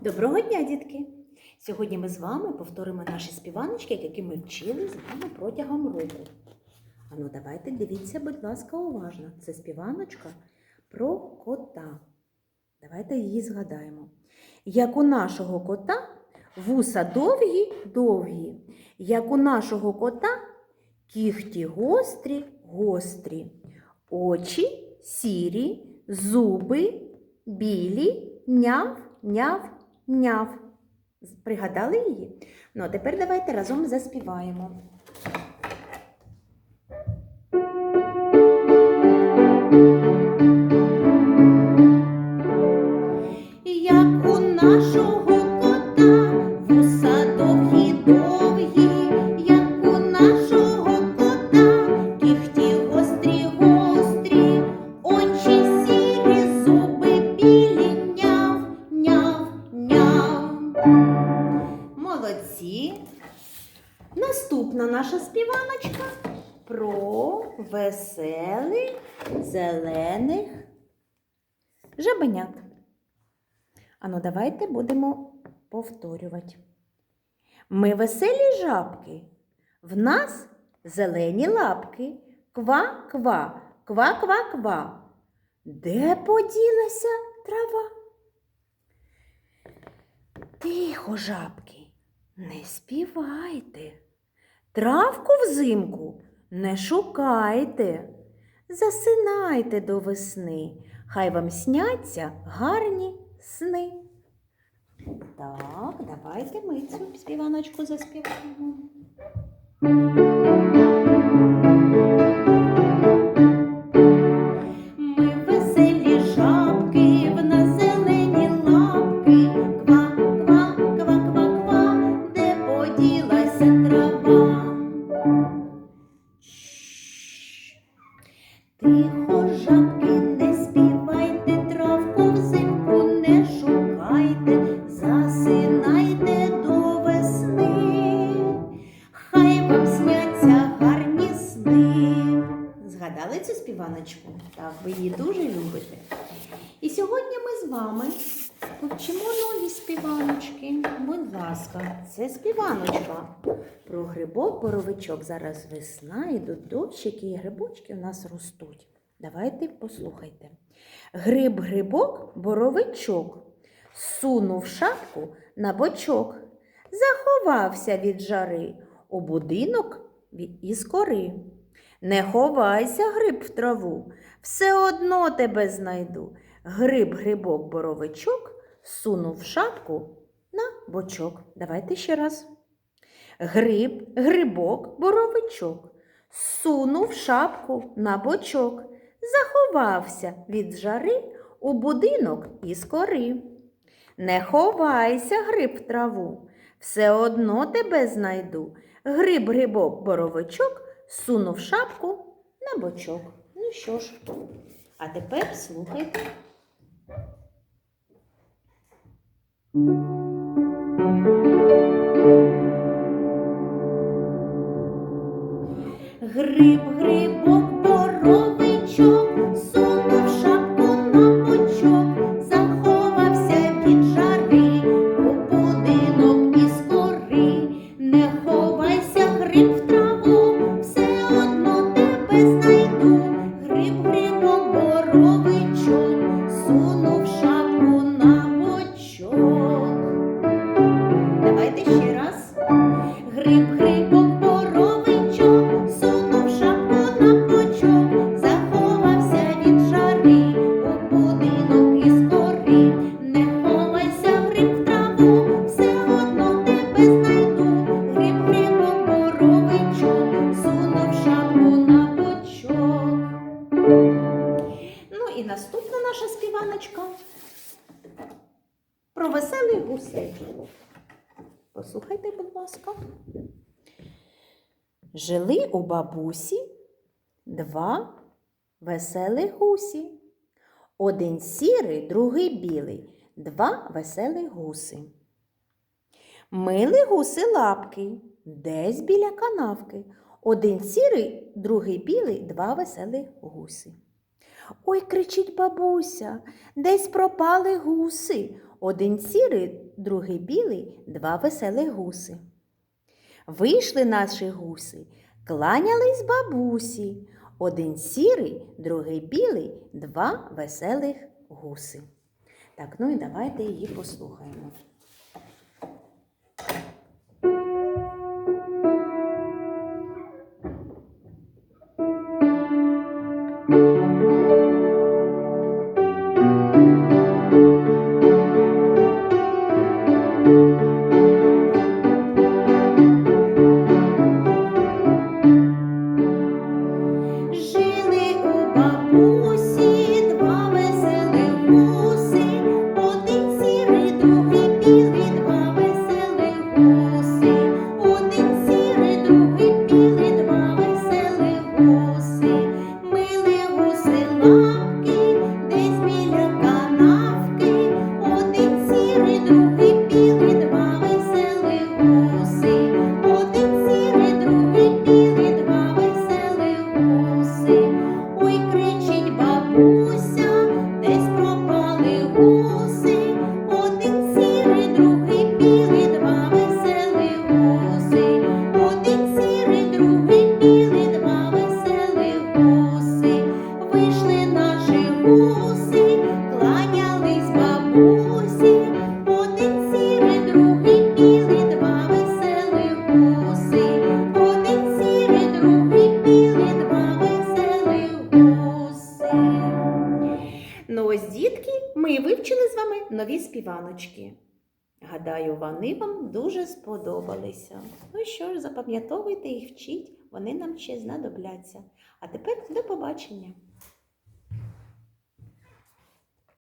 Доброго дня, дітки! Сьогодні ми з вами повторимо наші співаночки, які ми вчили з вами протягом року. Ану, давайте дивіться, будь ласка, уважно. Це співаночка про кота. Давайте її згадаємо. Як у нашого кота вуса довгі, довгі, як у нашого кота кіхті гострі, гострі, очі сірі, зуби білі, няв, няв, няв. Пригадали її? Ну, а тепер давайте разом заспіваємо. Молодці. Наступна наша співаночка про веселих зелених жабенят. Ану, давайте будемо повторювати. Ми веселі жабки, в нас зелені лапки. Ква-ква, ква-ква-ква. Де поділася трава? Тихо, жабки, не співайте. Травку взимку не шукайте. Засинайте до весни, хай вам сняться гарні сни. Так, давайте ми цю співаночку заспіваємо. Тихо, жабки, не співайте, травку взимку не шукайте, засинайте до весни, хай вам сняться гарні. Згадали цю співаночку? Так, ви її дуже любите. І сьогодні ми з вами повчимо нові співаночки. Будь ласка, це співаночка про грибок, боровичок. Зараз весна, ідуть дощики, і грибочки у нас ростуть. Давайте послухайте. Гриб, грибок, боровичок. Сунув шапку на бочок. Заховався від жари у будинок із кори. Не ховайся, гриб в траву, все одно тебе знайду. Гриб, грибок, боровичок сунув шапку на бочок. Давайте ще раз. Гриб, грибок, боровичок сунув шапку на бочок, заховався від жари у будинок із кори. Не ховайся, гриб в траву, все одно тебе знайду. Гриб, грибок, боровичок сунув шапку на бочок. Ну що ж, а тепер слухайте. Гриб, грибок, боровичок, сунув шапку на бочок, заховався від жари у будинок із кори. Не ховайся, гриб в траву, все одно тебе знайду. Гриб, грибок, боровичок, про веселих гусей. Послухайте, будь ласка. Жили у бабусі два веселих гусі. Один сірий, другий білий, два веселих гуси. Мили гуси лапки десь біля канавки. Один сірий, другий білий, два веселих гуси. Ой, кричить бабуся, десь пропали гуси. Один сірий, другий білий, два веселих гуси. Вийшли наші гуси, кланялись бабусі. Один сірий, другий білий, два веселих гуси. Так, ну і давайте її послухаємо. Співаночки. Гадаю, вони вам дуже сподобалися. Ну що ж, запам'ятовуйте їх, вчіть, вони нам ще знадобляться. А тепер до побачення!